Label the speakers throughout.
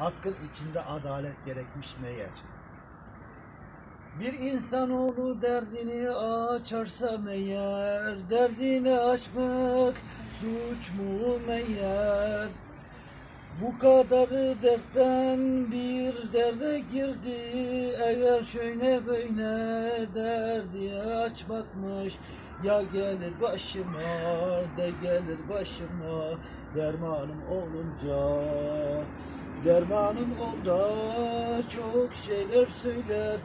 Speaker 1: Hakkın içinde adalet gerekmiş meğer. Bir insanoğlu derdini açarsa meğer, derdini açmak suç mu meğer? Bu kadarı dertten bir derde girdi Eğer şöyle böyle derdi açmakmış Ya gelir başıma de gelir başıma Dermanım olunca Dermanım olda çok şeyler söyler.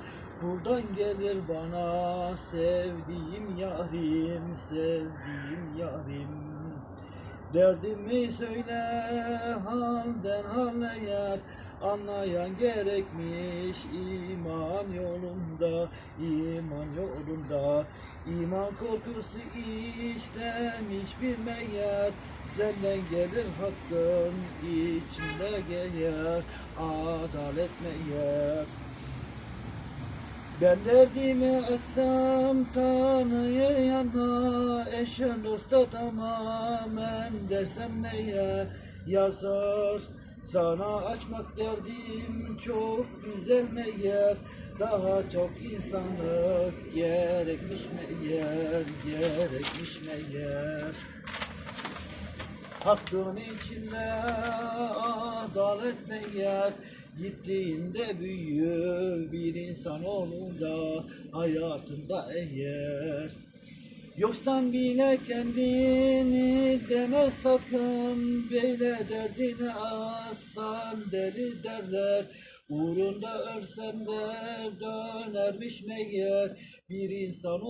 Speaker 1: Buradan gelir bana sevdiğim yarim Sevdiğim yarim. Derdimi söyle halden hale yer Anlayan gerekmiş iman yolunda iman yolunda. İman korkusu işlemiş bir meğer Senden gelir hakkın içinde geyer Adalet meğer ben derdimi açsam Tanrı'ya yana Eşen dosta tamamen dersem neye yazar Sana açmak derdim çok güzel meğer. Daha çok insanlık gerekmiş meğer Gerekmiş meğer. Hakkın içinde adalet meğer Gittiğinde büyür bir insan da hayatında eğer Yoksan bile kendini deme sakın. Böyle derdini assan deli derler. Uğrunda ölsem de dönermiş meğer Bir insan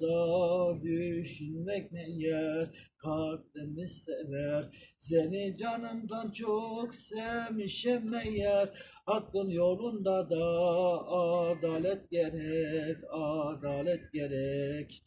Speaker 1: da düşünmek meğer Kalplerini sever. Seni canımdan çok sevmişim meğer Hakkın yolunda da adalet gerek Adalet gerek